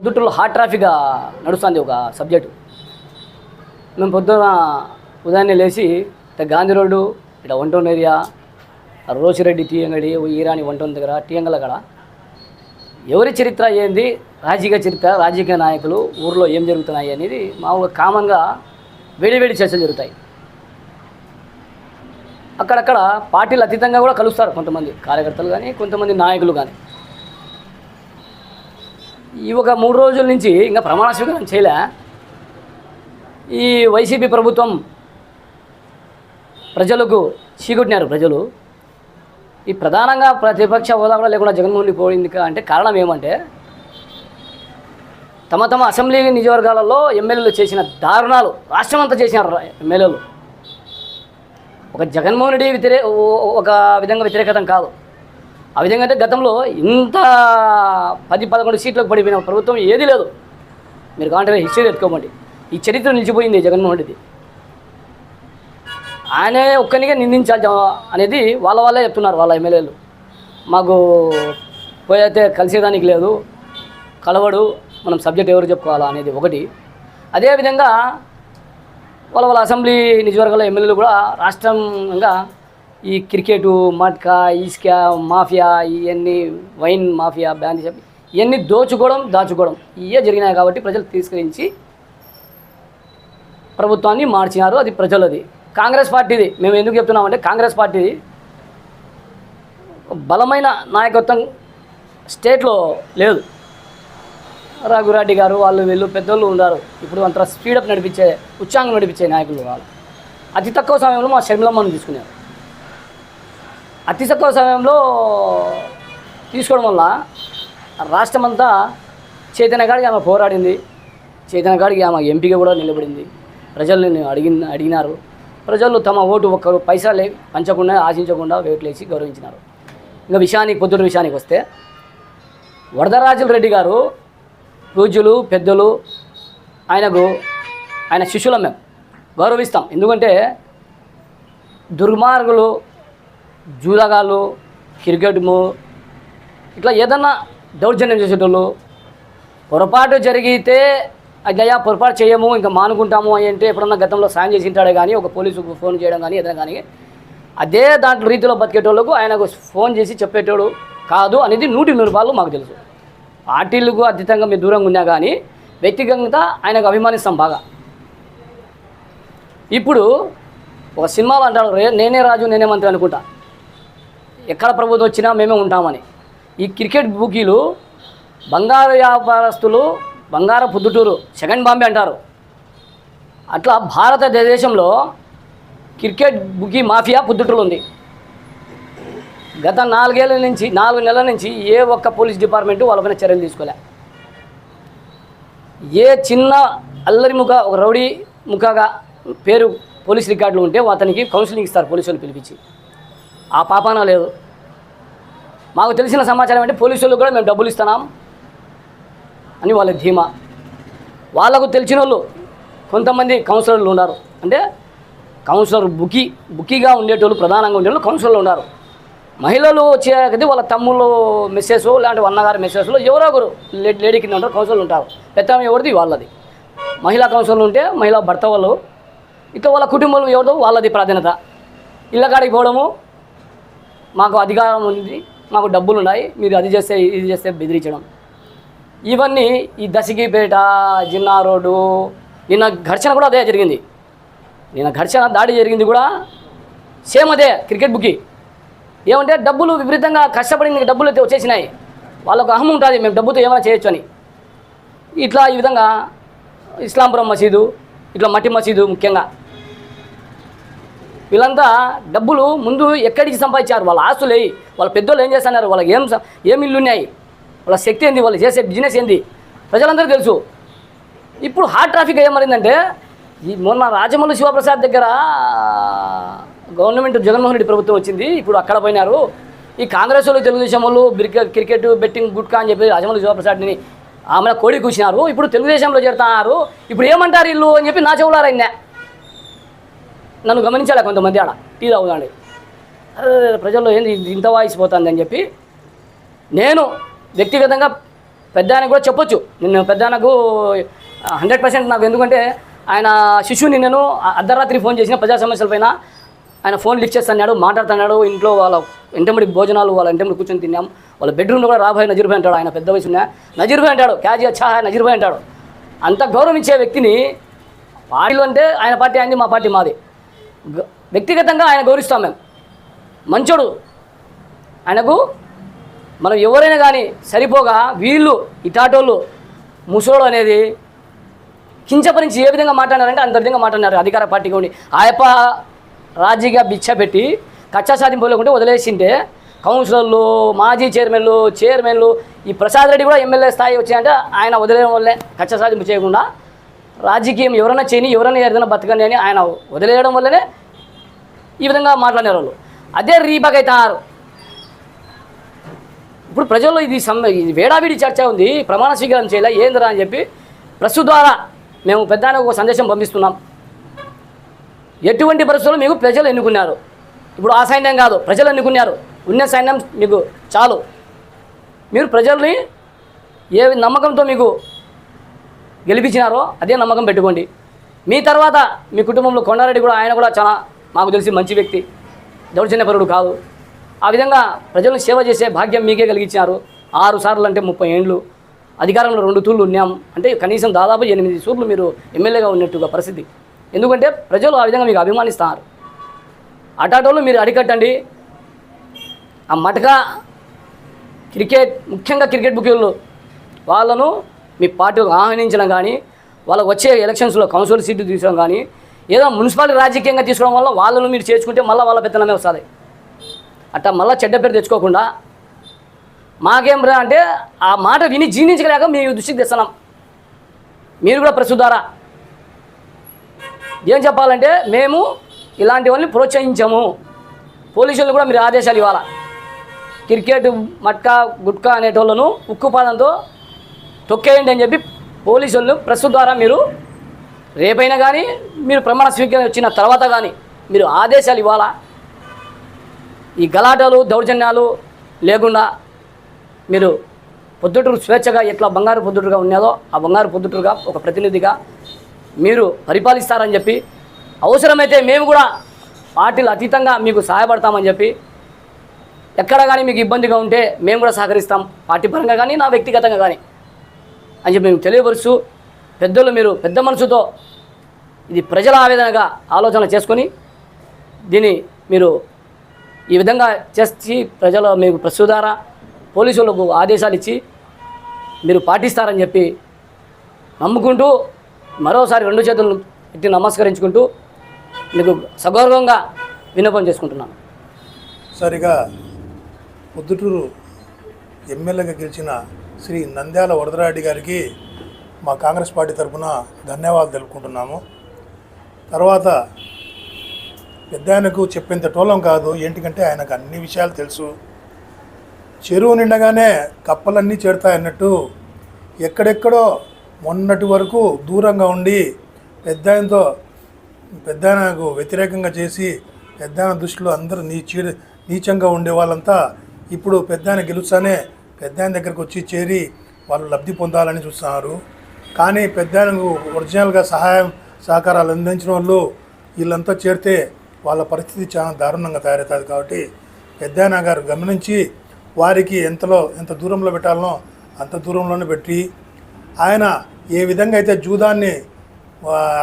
పొద్దుటూరులో hot ట్రాఫిక్గా నడుస్తుంది ఒక subject మేము పొద్దున ఉదయాన్నే లేచి ఇట్లా గాంధీ రోడ్డు ఇట్లా వంటోన్ ఏరియా రోసిరెడ్డి టీ అంగడి ఈరాని వంటోన్ దగ్గర టీ అంగల కాడ. ఎవరి చరిత్ర ఏంది? రాజకీయ చరిత్ర రాజకీయ నాయకులు ఊర్లో ఏం జరుగుతున్నాయి అనేది మామూలుగా కామన్గా వేడివేడి చర్చలు జరుగుతాయి. అక్కడక్కడ పార్టీలు అతీతంగా కూడా కలుస్తారు కొంతమంది కార్యకర్తలు కానీ కొంతమంది నాయకులు కానీ ఈ ఒక మూడు రోజుల నుంచి ఇంకా ప్రమాణ స్వీకారం చేయలే. ఈ వైసీపీ ప్రభుత్వం ప్రజలకు చీకొట్టినారు ప్రజలు. ఈ ప్రధానంగా ప్రతిపక్ష హోదా కూడా లేకుండా జగన్మోహన్ పోయింది అంటే కారణం ఏమంటే తమ తమ అసెంబ్లీ నియోజకవర్గాలలో ఎమ్మెల్యేలు చేసిన దారుణాలు రాష్ట్రమంతా చేసినారు ఎమ్మెల్యేలు. ఒక జగన్మోహన్ రెడ్డి వ్యతిరే ఒక విధంగా వ్యతిరేకతం కాదు. ఆ విధంగా అంటే గతంలో ఇంత పది పదకొండు సీట్లకు పడిపోయిన ప్రభుత్వం ఏదీ లేదు. మీరు కావాలంటే హిస్టరీ ఎత్తుకోమండి. ఈ చరిత్ర నిలిచిపోయింది జగన్మోహన్ రెడ్డి. ఆయనే ఒక్కనిగా నిందించాలి అనేది వాళ్ళ వాళ్ళే చెప్తున్నారు వాళ్ళ ఎమ్మెల్యేలు. మాకు పోయితే కలిసేదానికి లేదు కలవడు మనం సబ్జెక్ట్ ఎవరు చెప్పుకోవాలా అనేది ఒకటి. అదేవిధంగా వాళ్ళ వాళ్ళ అసెంబ్లీ నియోజకవర్గాల ఎమ్మెల్యేలు కూడా రాష్ట్రంగా ఈ క్రికెట్ మట్కా ఇసుక మాఫియా ఇవన్నీ వైన్ మాఫియా బ్యాన్ చెప్పి ఇవన్నీ దోచుకోవడం దాచుకోవడం. ఇవే జరిగినాయి కాబట్టి ప్రజలు తిరస్కరించి ప్రభుత్వాన్ని మార్చినారు. అది ప్రజలది. కాంగ్రెస్ పార్టీది. మేము ఎందుకు చెప్తున్నామంటే కాంగ్రెస్ పార్టీది బలమైన నాయకత్వం స్టేట్లో లేదు. రఘురెడ్డి గారు వాళ్ళు వీళ్ళు పెద్దోళ్ళు ఉన్నారు ఇప్పుడు అంత స్పీడప్ నడిపించే ఉత్సాహం నడిపించే నాయకులు వాళ్ళు. అతి తక్కువ సమయంలో మా షర్మిలమ్మను తీసుకున్నారు. అతి తక్కువ సమయంలో తీసుకోవడం వల్ల రాష్ట్రమంతా చైతన్య చైతన్యగాడికి ఆమె పోరాడింది. చైతన్య గాడికి ఆమె ఎంపీగా కూడా నిలబడింది. ప్రజల్ని అడిగి అడిగినారు. ప్రజలు తమ ఓటు ఒక్కరు పైసలే పంచకుండా ఆశించకుండా వేట్లేసి గౌరవించినారు. ఇంకా విషయానికి పొద్దుటి విషయానికి వస్తే వరదరాజుల రెడ్డి గారు పూజ్యులు పెద్దలు ఆయనకు ఆయన శిష్యులం మేము గౌరవిస్తాం. ఎందుకంటే దుర్మార్గులు జూదగాళ్ళు క్రికెట్ము ఇట్లా ఏదన్నా దౌర్జన్యం చేసేటోళ్ళు పొరపాటు జరిగితే అయ్యా పొరపాటు చేయము ఇంకా మానుకుంటాము అని అంటే ఎప్పుడన్నా గతంలో సాయం చేసి ఉంటాడే కానీ ఒక పోలీసుకు ఫోన్ చేయడం కానీ ఏదైనా కానీ అదే దాంట్లో రీతిలో బతికేటోళ్ళకు ఆయనకు ఫోన్ చేసి చెప్పేటోడు కాదు అనేది నూటి నూరు రూపాయలు మాకు తెలుసు. పార్టీలకు అతీతంగా మీరు దూరంగా ఉన్నా కానీ వ్యక్తిగతంగా ఆయనకు అభిమానిస్తాం బాగా. ఇప్పుడు ఒక సినిమాలో అంటాడు రే నేనే రాజు నేనే మంత్రి అనుకుంటా. ఎక్కడ ప్రభుత్వం వచ్చినా మేమే ఉంటామని. ఈ క్రికెట్ బుకీలు బంగారు వ్యాపారస్తులు బంగారు పొద్దుటూరు సెకండ్ బాంబే అంటారు. అట్లా భారతదేశంలో క్రికెట్ బుకీ మాఫియా పొద్దుటూరు ఉంది. గత నాలుగేళ్ళ నుంచి నాలుగు నెలల నుంచి ఏ ఒక్క పోలీస్ డిపార్ట్మెంటు వాళ్ళపైన చర్యలు తీసుకోలే. ఏ చిన్న అల్లరి ముఖ ఒక రౌడీ ముఖగా పేరు పోలీస్ రికార్డులు ఉంటే అతనికి కౌన్సిలింగ్ ఇస్తారు పోలీసులు పిలిపించి. ఆ పాపాన లేదు. మాకు తెలిసిన సమాచారం అంటే పోలీసులకు కూడా మేము డబ్బులు ఇస్తున్నాం అని వాళ్ళ ధీమా. వాళ్ళకు తెలిసిన వాళ్ళు కొంతమంది కౌన్సిలర్లు ఉన్నారు. అంటే కౌన్సిలర్ బుకీ బుకీగా ఉండేటోళ్ళు ప్రధానంగా ఉండేవాళ్ళు కౌన్సిలర్లు ఉన్నారు. మహిళలు వచ్చేది వాళ్ళ తమ్ముళ్ళు మెసేజ్ లేదంటే అన్నగారి మెసేజ్లో ఎవరో ఒకరు లేడీ కింద ఉంటారు కౌన్సిలర్లు ఉంటారు. పెద్ద ఎవరిది? వాళ్ళది. మహిళా కౌన్సిలర్లు ఉంటే మహిళా భర్త వాళ్ళు. ఇట్లా వాళ్ళ కుటుంబంలో ఎవరిదో వాళ్ళది ప్రాధాన్యత. ఇళ్ళ కాడికి పోవడము మాకు అధికారం ఉంది మాకు డబ్బులు ఉన్నాయి మీరు అది చేస్తే ఇది చేస్తే బెదిరించడం. ఇవన్నీ ఈ దశగిపేట జిన్నా రోడ్డు నిన్న ఘర్షణ కూడా అదే జరిగింది. నిన్న ఘర్షణ దాడి జరిగింది కూడా సేమ్ అదే క్రికెట్ బుక్కి. ఏమంటే డబ్బులు విపరీతంగా కష్టపడి డబ్బులు అయితే వచ్చేసినాయి. వాళ్ళకు అహం ఉంటుంది మేము డబ్బుతో ఏమైనా చేయొచ్చు అని. ఇట్లా ఈ విధంగా ఇస్లాంపురం మసీదు ఇట్లా మట్టి మసీదు ముఖ్యంగా. వీళ్ళంతా డబ్బులు ముందు ఎక్కడికి సంపాదించారు? వాళ్ళ ఆస్తులు అయ్యి వాళ్ళ పెద్దోళ్ళు ఏం చేస్తున్నారు? వాళ్ళకి ఏం ఏం ఇల్లు ఉన్నాయి? వాళ్ళ శక్తి ఏంది? వాళ్ళు చేసే బిజినెస్ ఏంది? ప్రజలందరూ తెలుసు. ఇప్పుడు హాట్ ట్రాఫిక్ ఏమరిందంటే ఈ మొన్న రాజమౌళి శివప్రసాద్ దగ్గర గవర్నమెంట్ జగన్మోహన్ రెడ్డి ప్రభుత్వం వచ్చింది. ఇప్పుడు అక్కడ పోయినారు. ఈ కాంగ్రెస్ వాళ్ళు తెలుగుదేశం వాళ్ళు క్రికెట్ క్రికెట్ బెట్టింగ్ గుట్కా అని చెప్పి రాజమౌళి శివప్రసాద్ని ఆమె కోడి కూర్చున్నారు ఇప్పుడు తెలుగుదేశంలో చేరుతున్నారు. ఇప్పుడు ఏమంటారు వీళ్ళు అని చెప్పి నా చెవులారైందా నన్ను గమనించాలి కొంతమంది ఆడ? టీ తాగుదాండి అరే ప్రజల్లో ఏంది ఇంత వాయిస్ పోతుందని అని చెప్పి నేను వ్యక్తిగతంగా పెద్ద కూడా చెప్పొచ్చు. నిన్ను పెద్దానకు హండ్రెడ్ పర్సెంట్ నాకు ఎందుకంటే ఆయన శిశువుని నేను అర్ధరాత్రి ఫోన్ చేసిన ప్రజా సమస్యలపైన ఆయన ఫోన్ లిఫ్ట్ చేస్తున్నాడు మాట్లాడుతున్నాడు ఇంట్లో వాళ్ళ ఇంటమిడి భోజనాలు వాళ్ళ ఇంటమిడి కూర్చొని తిన్నాం. వాళ్ళ బెడ్రూమ్లో కూడా రాబోయే నజీర్భాయ్ అంటాడు ఆయన పెద్ద వయసు నజీర్భాయ్ అంటాడు క్యాజీ అచ్చా నజీర్భాయ్ అంటాడు. అంత గౌరవించే వ్యక్తిని పార్టీలు అంటే ఆయన పార్టీ అయింది మా పార్టీ మాది. వ్యక్తిగతంగా ఆయన గౌరవిస్తాం మేము. మంచోడు. ఆయనకు మనం ఎవరైనా కానీ సరిపోగా వీళ్ళు ఇటాటోళ్ళు ముసోడు అనేది కించపరించి ఏ విధంగా మాట్లాడారంటే అంత విధంగా మాట్లాడినారు. అధికార పార్టీగా ఉండి ఆయప్ప రాజీగా బిచ్చ పెట్టి కచ్చా సాధింపులేకుంటే వదిలేసింటే కౌన్సిలర్లు మాజీ చైర్మన్లు చైర్మన్లు ఈ ప్రసాద్ రెడ్డి కూడా ఎమ్మెల్యే స్థాయి వచ్చాయంటే ఆయన వదిలేయడం వల్లే కచ్చా సాధింపు చేయకుండా రాజకీయం ఎవరైనా చేయని ఎవరైనా ఏదైనా బతకండి అని ఆయన వదిలేయడం వల్లనే ఈ విధంగా మాట్లాడినారు వాళ్ళు అదే రీబాక్ అవుతున్నారు ఇప్పుడు ప్రజల్లో ఇది సమ్ ఇది వేడావిడి చర్చ ఉంది. ప్రమాణ స్వీకారం చేయాలి ఏందిరా అని చెప్పి ప్రెస్ ద్వారా మేము పెద్ద ఒక సందేశం పంపిస్తున్నాం. ఎటువంటి పరిస్థితుల్లో మీకు ప్రజలు ఎన్నుకున్నారు? ఇప్పుడు ఆ సైన్యం కాదు ప్రజలు ఎన్నుకున్నారు. ఉన్న సైన్యం మీకు చాలు. మీరు ప్రజల్ని ఏ నమ్మకంతో మీకు గెలిపించినారో అదే నమ్మకం పెట్టుకోండి. మీ తర్వాత మీ కుటుంబంలో కొండారెడ్డి కూడా ఆయన కూడా చాలా మాకు తెలిసి మంచి వ్యక్తి. దౌర్జన్యపరుడు కాదు. ఆ విధంగా ప్రజలను సేవ చేసే భాగ్యం మీకే కలిగించారు ఆరు సార్లు అంటే ముప్పై ఏండ్లు. అధికారంలో రెండు తూర్లు ఉన్నాం. అంటే కనీసం దాదాపు ఎనిమిది సూర్లు మీరు ఎమ్మెల్యేగా ఉన్నట్టుగా పరిస్థితి. ఎందుకంటే ప్రజలు ఆ విధంగా మీకు అభిమానిస్తారు. అటాటోలు మీరు అడికట్టండి ఆ మటక క్రికెట్ ముఖ్యంగా క్రికెట్ బుకీలు వాళ్ళను మీ పార్టీకి ఆహ్వానించడం కానీ వాళ్ళకి వచ్చే ఎలక్షన్స్లో కౌన్సిల్ సీట్లు తీసుకోవడం కానీ ఏదో మున్సిపాలిటీ రాజకీయంగా తీసుకోవడం వల్ల వాళ్ళను మీరు చేసుకుంటే మళ్ళీ వాళ్ళ పెత్తనమే వస్తుంది. అట్లా మళ్ళీ చెడ్డ పేరు తెచ్చుకోకుండా మాకేం రా అంటే ఆ మాట విని జీర్ణించలేక మీ దృష్టికి తెస్తున్నాం. మీరు కూడా ప్రస్తుతారా? ఏం చెప్పాలంటే మేము ఇలాంటి వాళ్ళని ప్రోత్సహించాము. పోలీసులు కూడా మీరు ఆదేశాలు ఇవ్వాలా? క్రికెట్ మట్కా గుట్కా అనేటోళ్ళను ఉక్కుపాదంతో తొక్కేయండి అని చెప్పి పోలీసులను ప్రెస్ ద్వారా మీరు రేపైనా కానీ మీరు ప్రమాణ స్వీకరణ వచ్చిన తర్వాత కానీ మీరు ఆదేశాలు ఇవ్వాలా? ఈ గలాటాలు దౌర్జన్యాలు లేకుండా మీరు పొద్దుటూరు స్వేచ్ఛగా ఎట్లా బంగారు పొద్దుటూరుగా ఉన్నదో ఆ బంగారు పొద్దుటూరుగా ఒక ప్రతినిధిగా మీరు పరిపాలిస్తారని చెప్పి అవసరమైతే మేము కూడా పార్టీలు అతీతంగా మీకు సహాయపడతామని చెప్పి ఎక్కడ కానీ మీకు ఇబ్బందిగా ఉంటే మేము కూడా సహకరిస్తాం. పార్టీ పరంగా కానీ నా వ్యక్తిగతంగా కానీ. అని చెప్పి మేము తెలియపరుస్తూ పెద్దలు మీరు పెద్ద మనసుతో ఇది ప్రజల ఆవేదనగా ఆలోచన చేసుకొని దీన్ని మీరు ఈ విధంగా చేసి ప్రజలు మీకు ప్రస్తుతారా పోలీసులకు ఆదేశాలు ఇచ్చి మీరు పాటిస్తారని చెప్పి నమ్ముకుంటూ మరోసారి రెండు చేతులు ఎట్టి నమస్కరించుకుంటూ మీకు సగౌరవంగా విన్నపం చేసుకుంటున్నాను. సరిగా పొద్దుటూరు ఎమ్మెల్యేగా గెలిచిన శ్రీ నంద్యాల వరదరాడి గారికి మా కాంగ్రెస్ పార్టీ తరఫున ధన్యవాదాలు తెలుపుకుంటున్నాము. తర్వాత పెద్ద ఆయనకు చెప్పేంత టోలం కాదు ఏంటికంటే ఆయనకు అన్ని విషయాలు తెలుసు. చెరువు నిండగానే కప్పలన్నీ చేరుతాయన్నట్టు ఎక్కడెక్కడో మొన్నటి వరకు దూరంగా ఉండి పెద్ద ఆయనతో పెద్ద ఆయనకు వ్యతిరేకంగా చేసి పెద్ద ఆయన దృష్టిలో అందరూ నీ చీడ నీచంగా ఉండే వాళ్ళంతా ఇప్పుడు పెద్ద ఆయన గెలుస్తానే పెద్దాయన దగ్గరకు వచ్చి చేరి వాళ్ళు లబ్ధి పొందాలని చూస్తున్నారు. కానీ పెద్దాయనకు ఒరిజినల్గా సహాయం సహకారాలు అందించిన వాళ్ళు వీళ్ళంతా చేరితే వాళ్ళ పరిస్థితి చాలా దారుణంగా తయారవుతుంది కాబట్టి పెద్దాయన గారు గమనించి వారికి ఎంతలో ఎంత దూరంలో పెట్టాలనో అంత దూరంలోనే పెట్టి ఆయన ఏ విధంగా అయితే జూదాన్ని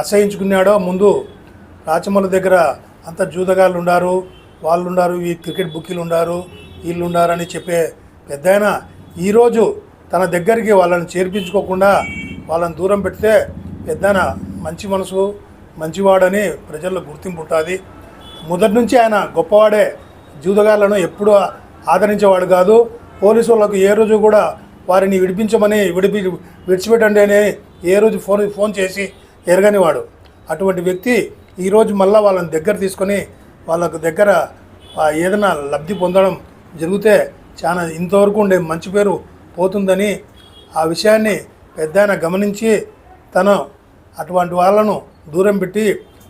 అసహించుకున్నాడో ముందు రాచమల్ల దగ్గర అంత జూదగాళ్ళు ఉండారు వాళ్ళు ఉండారు ఈ క్రికెట్ బుక్కీలు ఉండారు వీళ్ళు ఉండారని చెప్పే పెద్ద ఈరోజు తన దగ్గరికి వాళ్ళని చేర్పించుకోకుండా వాళ్ళని దూరం పెడితే పెద్దన మంచి మనసు మంచివాడని ప్రజల్లో గుర్తింపు ఉంటుంది. మొదటి నుంచి ఆయన గొప్పవాడే. జూదగాళ్ళను ఎప్పుడూ ఆదరించేవాడు కాదు. పోలీసు వాళ్ళకు ఏ రోజు కూడా వారిని విడిపించమని విడిపి విడిచిపెట్టండి అని ఏ రోజు ఫోన్ ఫోన్ చేసి ఎరగనివాడు. అటువంటి వ్యక్తి ఈరోజు మళ్ళీ వాళ్ళని దగ్గర తీసుకొని వాళ్ళకు దగ్గర ఏదైనా లబ్ధి పొందడం జరిగితే చాలా ఇంతవరకు ఉండే మంచి పేరు పోతుందని ఆ విషయాన్ని పెద్ద ఆయన గమనించి తను అటువంటి వాళ్ళను దూరం పెట్టి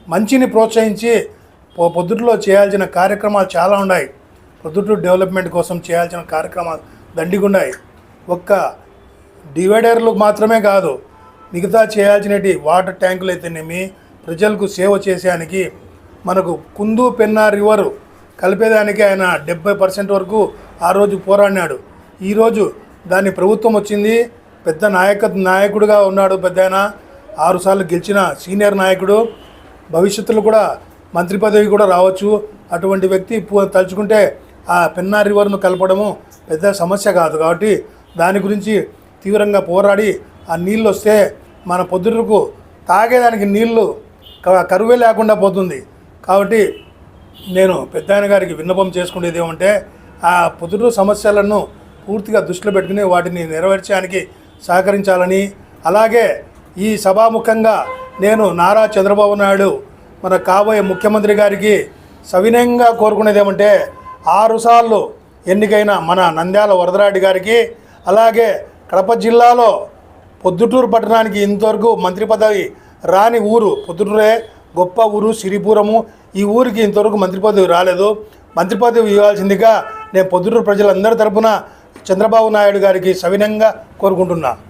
మంచిని ప్రోత్సహించి పొద్దుట్లో చేయాల్సిన కార్యక్రమాలు చాలా ఉన్నాయి. పొద్దుటూరు డెవలప్మెంట్ కోసం చేయాల్సిన కార్యక్రమాలు దండిగున్నాయి ఒక్క డివైడర్లు మాత్రమే కాదు మిగతా చేయాల్సినవి వాటర్ ట్యాంకులు అయితేనేమి ప్రజలకు సేవ చేసేదానికి మనకు కుందు పెన్నా రివర్ కలిపేదానికి ఆయన డెబ్బై పర్సెంట్ వరకు ఆ రోజు పోరాడినాడు. ఈరోజు దాన్ని ప్రభుత్వం వచ్చింది. పెద్ద నాయక నాయకుడిగా ఉన్నాడు పెద్ద ఆయన ఆరుసార్లు గెలిచిన సీనియర్ నాయకుడు. భవిష్యత్తులో కూడా మంత్రి పదవి కూడా రావచ్చు. అటువంటి వ్యక్తి తలుచుకుంటే ఆ పెన్నా రివర్ను కలపడము పెద్ద సమస్య కాదు. కాబట్టి దాని గురించి తీవ్రంగా పోరాడి ఆ నీళ్ళు వస్తే మన పొద్దుటకు తాగేదానికి నీళ్ళు కరువే లేకుండా పోతుంది. కాబట్టి నేను పెద్దాయన గారికి విన్నపం చేసుకునేది ఏమంటే ఆ పొద్దుటూరు సమస్యలను పూర్తిగా దృష్టిలో పెట్టుకుని వాటిని నెరవేర్చడానికి సహకరించాలని అలాగే ఈ సభాముఖంగా నేను నారా చంద్రబాబు నాయుడు మన కాబోయే ముఖ్యమంత్రి గారికి సవినయంగా కోరుకునేది ఏమంటే ఆరుసార్లు ఎన్నికైన మన నంద్యాల వరదరాడి గారికి అలాగే కడప జిల్లాలో పొద్దుటూరు పట్టణానికి ఇంతవరకు మంత్రి పదవి రాని ఊరు పొద్దుటూరే గొప్ప ఊరు సిరిపురము ఈ ఊరికి ఇంతవరకు మంత్రి పదవి రాలేదు. మంత్రి పదవి ఇవ్వాల్సిందిగా నేను పొద్దుటూరు ప్రజలందరి తరపున చంద్రబాబు నాయుడు గారికి సవినంగా కోరుకుంటున్నాను